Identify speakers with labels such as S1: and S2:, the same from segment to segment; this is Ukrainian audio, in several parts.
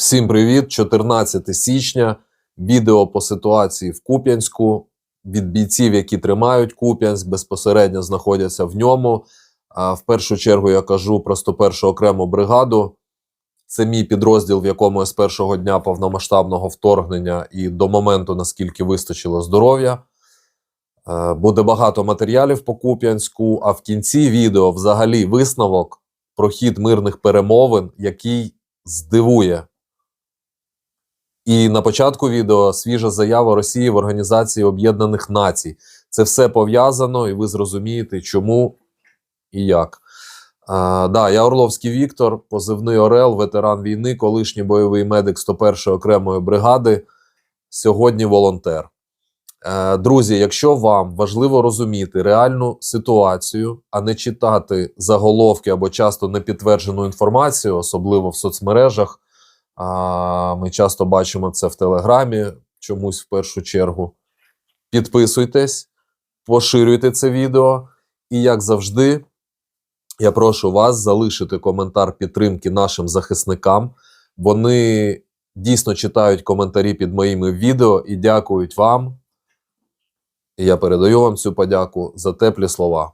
S1: Всім привіт! 14 січня. Відео по ситуації в Куп'янську від бійців, які тримають Куп'янськ, безпосередньо знаходяться в ньому. В першу чергу я кажу про 101 окрему бригаду. Це мій підрозділ, в якому я з першого дня повномасштабного вторгнення і до моменту, наскільки вистачило здоров'я. Е, Буде багато матеріалів по Куп'янську, а в кінці відео взагалі висновок про хід мирних перемовин, який здивує. І на початку відео свіжа заява Росії в Організації Об'єднаних Націй. Це все пов'язано, і ви зрозумієте, чому і як. А, да, я Орловський Віктор, позивний Орел, ветеран війни, колишній бойовий медик 101-ї окремої бригади. Сьогодні волонтер. Е, Друзі, якщо вам важливо розуміти реальну ситуацію, а не читати заголовки або часто непідтверджену інформацію, особливо в соцмережах, а, ми часто бачимо це в Телеграмі, чомусь в першу чергу. Підписуйтесь, поширюйте це відео. І, як завжди, я прошу вас залишити коментар підтримки нашим захисникам. Вони дійсно читають коментарі під моїми відео і дякують вам. І я передаю вам цю подяку за теплі слова.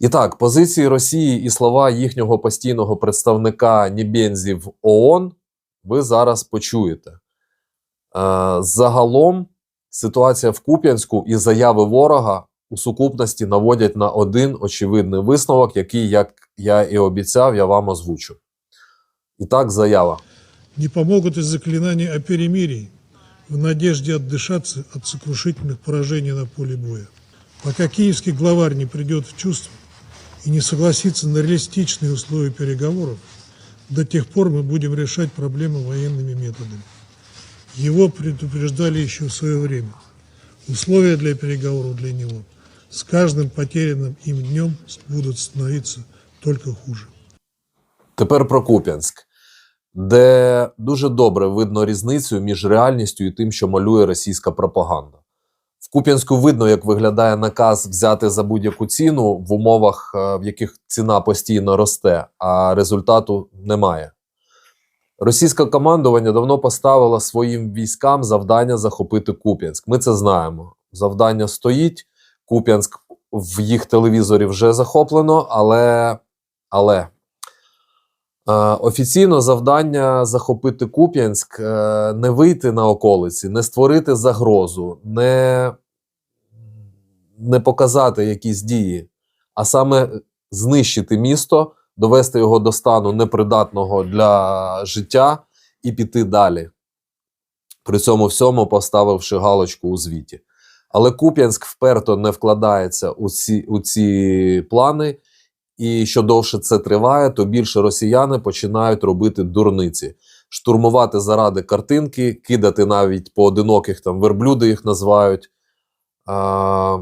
S1: І так, позиції Росії і слова їхнього постійного представника Нібензі в ООН ви зараз почуєте. Е, загалом ситуація в Куп'янську і заяви ворога у сукупності наводять на один очевидний висновок, який, як я і обіцяв, я вам озвучу. І так, заява.
S2: Не помогут и заклинания о перемирии в надежде отдышаться от сокрушительных поражений на поле боя. Пока киевский главарь не придет в чувство и не согласится на реалистичные условия переговоров, до тех пор мы будем решать проблемы военными методами. Его предупреждали еще в свое время. Условия для переговоров для него с каждым потерянным им днем будут становиться только хуже.
S1: Тепер про Куп'янськ, де дуже добре видно різницю між реальністю і тим, що малює російська пропаганда. Куп'янську видно, як виглядає наказ взяти за будь-яку ціну в умовах, е, в яких ціна постійно росте, а результату немає. Російське командування давно поставило своїм військам завдання захопити Куп'янськ. Ми це знаємо. Завдання стоїть. Куп'янськ в їх телевізорі вже захоплено, але. але офіційно завдання захопити Куп'янськ, е, не вийти на околиці, не створити загрозу, не, не показати якісь дії, а саме знищити місто, довести його до стану непридатного для життя і піти далі. При цьому всьому поставивши галочку у звіті. Але Куп'янськ вперто не вкладається у ці, у ці плани, і що довше це триває, то більше росіяни починають робити дурниці, штурмувати заради картинки, кидати навіть поодиноких там верблюди їх називають, а,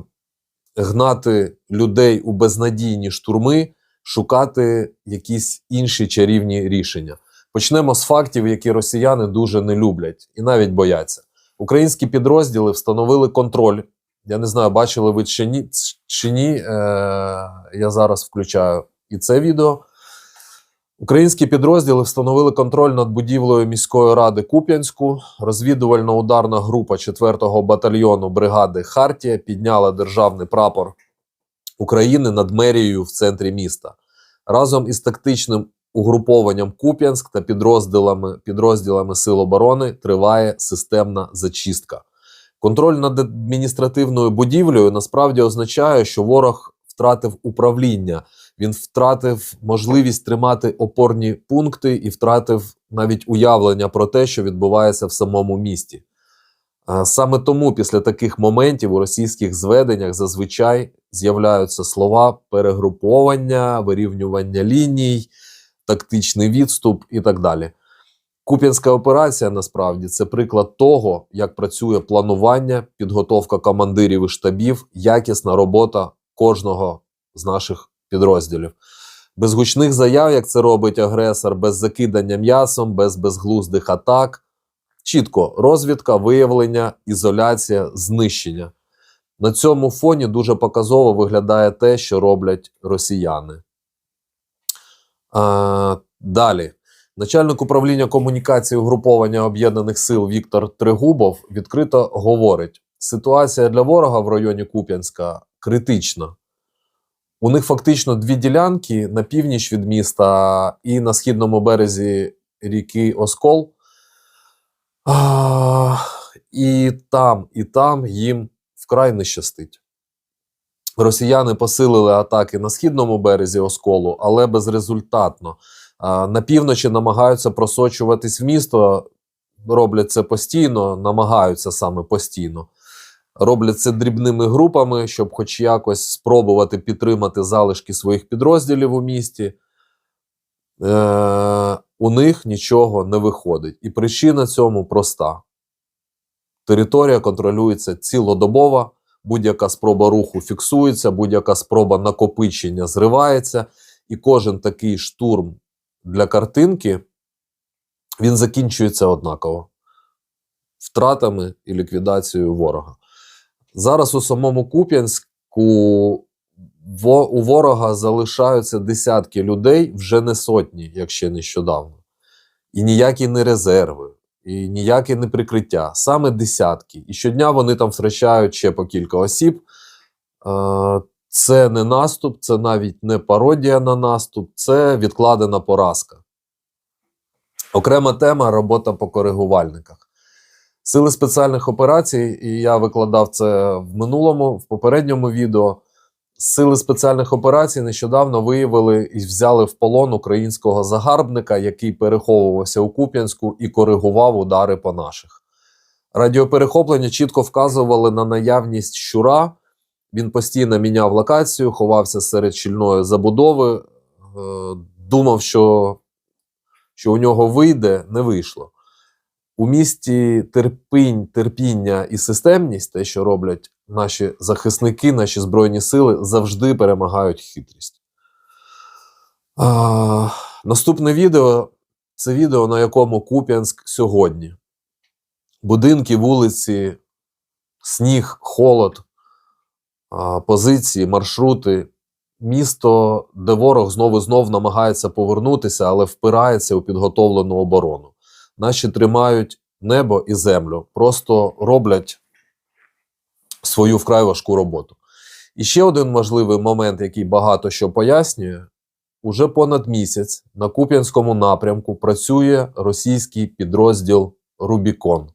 S1: гнати людей у безнадійні штурми, шукати якісь інші чарівні рішення. Почнемо з фактів, які росіяни дуже не люблять і навіть бояться. Українські підрозділи встановили контроль. Я не знаю, бачили ви чи ні. Чи ні е, я зараз включаю і це відео. Українські підрозділи встановили контроль над будівлею міської ради Куп'янську. Розвідувально-ударна група 4-го батальйону бригади Хартія підняла державний прапор України над мерією в центрі міста. Разом із тактичним угрупованням Куп'янськ та підрозділами, підрозділами Сил оборони триває системна зачистка. Контроль над адміністративною будівлею насправді означає, що ворог втратив управління, він втратив можливість тримати опорні пункти і втратив навіть уявлення про те, що відбувається в самому місті. Саме тому після таких моментів у російських зведеннях зазвичай з'являються слова перегруповання, вирівнювання ліній, тактичний відступ і так далі. Куп'янська операція насправді це приклад того, як працює планування, підготовка командирів і штабів, якісна робота кожного з наших підрозділів. Без гучних заяв, як це робить агресор, без закидання м'ясом, без безглуздих атак. Чітко розвідка, виявлення, ізоляція, знищення. На цьому фоні дуже показово виглядає те, що роблять росіяни. А, далі. Начальник управління комунікації угруповання Об'єднаних сил Віктор Трегубов відкрито говорить: ситуація для ворога в районі Куп'янська критична. У них фактично дві ділянки на північ від міста і на східному березі ріки Оскол. А, і там, і там їм вкрай не щастить. Росіяни посилили атаки на східному березі Осколу, але безрезультатно. На півночі намагаються просочуватись в місто, роблять це постійно, намагаються саме постійно. Роблять це дрібними групами, щоб хоч якось спробувати підтримати залишки своїх підрозділів у місті. Е, у них нічого не виходить. І причина цьому проста: територія контролюється цілодобово, будь-яка спроба руху фіксується, будь-яка спроба накопичення зривається, і кожен такий штурм для картинки він закінчується однаково втратами і ліквідацією ворога. Зараз у самому Куп'янську у ворога залишаються десятки людей, вже не сотні, як ще нещодавно. І ніякі не резерви, і ніяке не прикриття, саме десятки. І щодня вони там втрачають ще по кілька осіб. Це не наступ, це навіть не пародія на наступ, це відкладена поразка. Окрема тема робота по коригувальниках. Сили спеціальних операцій, і я викладав це в минулому, в попередньому відео. Сили спеціальних операцій нещодавно виявили і взяли в полон українського загарбника, який переховувався у Куп'янську і коригував удари по наших. Радіоперехоплення чітко вказували на наявність щура. Він постійно міняв локацію, ховався серед щільної забудови, е, думав, що, що у нього вийде, не вийшло. У місті терпінь, терпіння і системність, те, що роблять наші захисники, наші збройні сили, завжди перемагають хитрість. А, наступне відео це відео, на якому Куп'янськ сьогодні. Будинки, вулиці, сніг, холод, позиції, маршрути. Місто, де ворог знову і знов намагається повернутися, але впирається у підготовлену оборону. Наші тримають небо і землю, просто роблять свою вкрай важку роботу. І ще один важливий момент, який багато що пояснює: уже понад місяць на Куп'янському напрямку працює російський підрозділ Рубікон.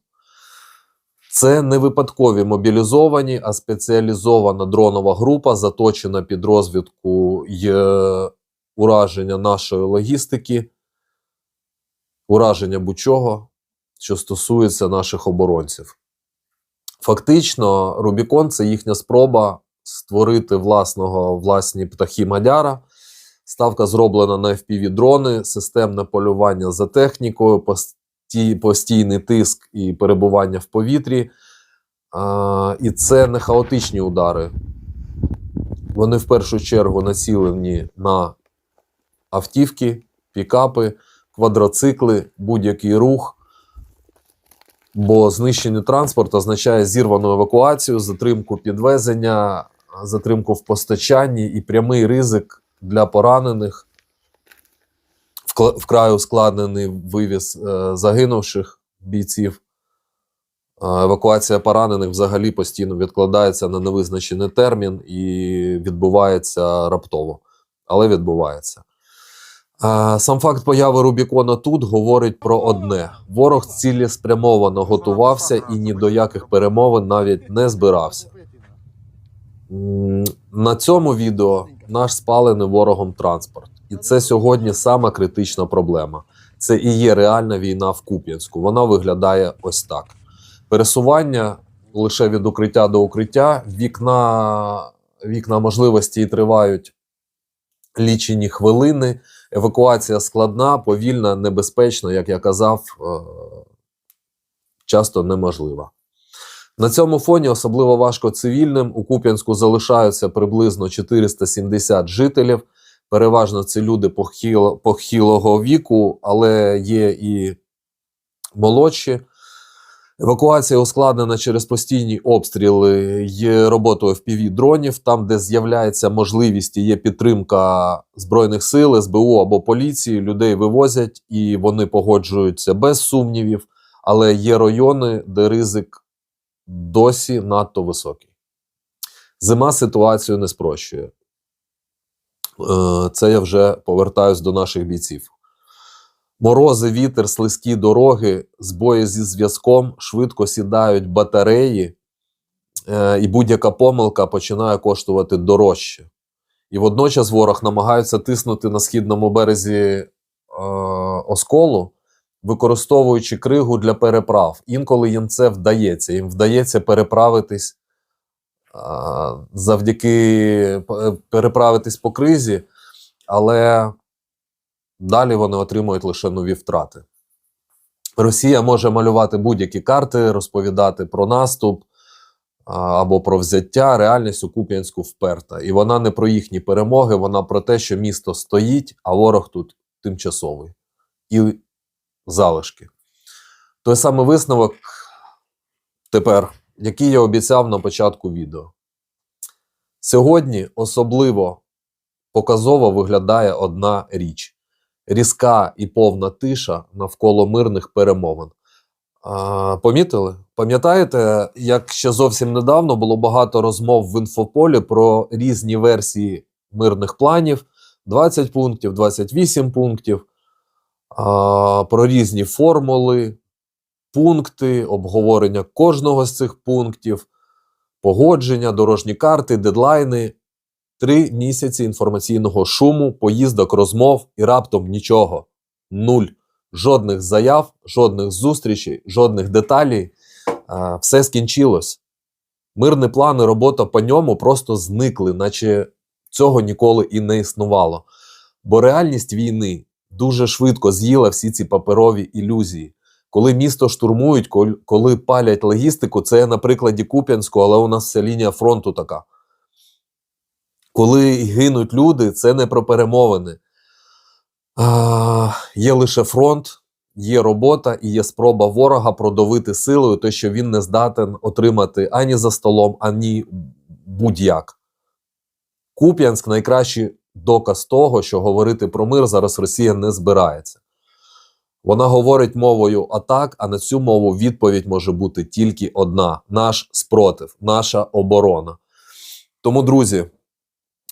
S1: Це не випадкові мобілізовані, а спеціалізована дронова група, заточена під розвідку е, ураження нашої логістики, ураження будь-чого, що стосується наших оборонців. Фактично, Рубікон це їхня спроба створити власного власні птахи Мадяра. Ставка зроблена на FPV-дрони, системне полювання за технікою, постійний тиск і перебування в повітрі. А, і це не хаотичні удари. Вони в першу чергу націлені на автівки, пікапи, квадроцикли, будь-який рух. Бо знищення транспорту означає зірвану евакуацію, затримку підвезення, затримку в постачанні і прямий ризик для поранених, вкрай ускладнений вивіз е, загинувших бійців. Е, Евакуація поранених взагалі постійно відкладається на невизначений термін і відбувається раптово, але відбувається. Е, Сам факт появи Рубікона тут говорить про одне: ворог цілеспрямовано готувався і ні до яких перемовин навіть не збирався. На цьому відео наш спалений ворогом транспорт. І це сьогодні сама критична проблема. Це і є реальна війна в Куп'янську. Вона виглядає ось так: пересування лише від укриття до укриття, вікна, вікна можливості тривають лічені хвилини. Евакуація складна, повільна, небезпечна, як я казав, е, часто неможлива. На цьому фоні особливо важко цивільним. У Куп'янську залишаються приблизно 470 жителів. Переважно це люди похило, похилого віку, але є і молодші. Евакуація ускладнена через постійні обстріли і роботу fpv дронів. Там, де з'являється можливість є підтримка збройних сил, СБУ або поліції, людей вивозять і вони погоджуються без сумнівів. Але є райони, де ризик досі надто високий. Зима ситуацію не спрощує. Е, Це я вже повертаюсь до наших бійців. Морози, вітер, слизькі дороги, збої зі зв'язком, швидко сідають батареї, е, і будь-яка помилка починає коштувати дорожче. І водночас ворог намагається тиснути на східному березі е, осколу, використовуючи кригу для переправ. Інколи їм це вдається. Їм вдається переправитись е, завдяки переправитись по кризі, але далі вони отримують лише нові втрати. Росія може малювати будь-які карти, розповідати про наступ або про взяття. Реальність у Куп'янську вперта. І вона не про їхні перемоги, вона про те, що місто стоїть, а ворог тут тимчасовий. І залишки. Той самий висновок тепер, який я обіцяв на початку відео. Сьогодні особливо показово виглядає одна річ різка і повна тиша навколо мирних перемовин. А, помітили? Пам'ятаєте, як ще зовсім недавно було багато розмов в інфополі про різні версії мирних планів: 20 пунктів, 28 пунктів, про різні формули, пункти, обговорення кожного з цих пунктів, погодження, дорожні карти, дедлайни. Три місяці інформаційного шуму, поїздок, розмов і раптом нічого. Нуль. Жодних заяв, жодних зустрічей, жодних деталей. А, все скінчилось. Мирні плани, робота по ньому просто зникли, наче цього ніколи і не існувало. Бо реальність війни дуже швидко з'їла всі ці паперові ілюзії. Коли місто штурмують, коли палять логістику, це на прикладі Куп'янську, але у нас вся лінія фронту така коли гинуть люди, це не про перемовини. А, є лише фронт, є робота і є спроба ворога продавити силою те, що він не здатен отримати ані за столом, ані будь-як. Куп'янськ найкращий доказ того, що говорити про мир зараз Росія не збирається. Вона говорить мовою атак, а на цю мову відповідь може бути тільки одна: наш спротив, наша оборона. Тому, друзі,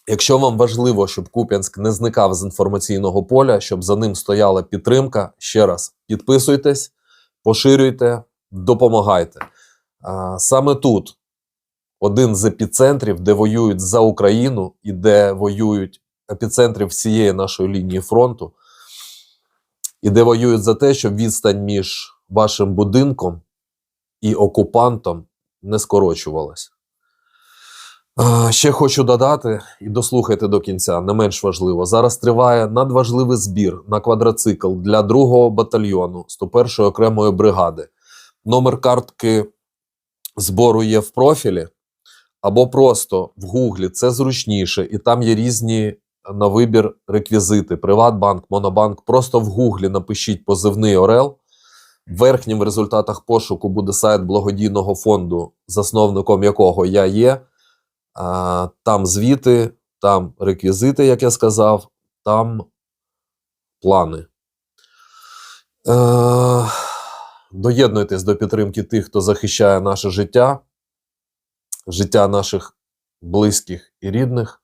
S1: Якщо вам важливо, щоб Куп'янськ не зникав з інформаційного поля, щоб за ним стояла підтримка, ще раз підписуйтесь, поширюйте, допомагайте. А, Саме тут один з епіцентрів, де воюють за Україну і де воюють епіцентрів всієї нашої лінії фронту, і де воюють за те, щоб відстань між вашим будинком і окупантом не скорочувалась. Ще хочу додати і дослухайте до кінця, не менш важливо. Зараз триває надважливий збір на квадроцикл для 2-го батальйону 101-ї окремої бригади. Номер картки збору є в профілі, або просто в Гуглі це зручніше, і там є різні на вибір реквізити: Приватбанк, Монобанк. Просто в Гуглі напишіть позивний Орел. В верхнім результатах пошуку буде сайт благодійного фонду, засновником якого я є. Там звіти, там реквізити, як я сказав, там плани. Е, доєднуйтесь до підтримки тих, хто захищає наше життя, життя наших близьких і рідних.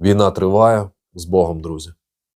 S1: Війна триває. З Богом, друзі.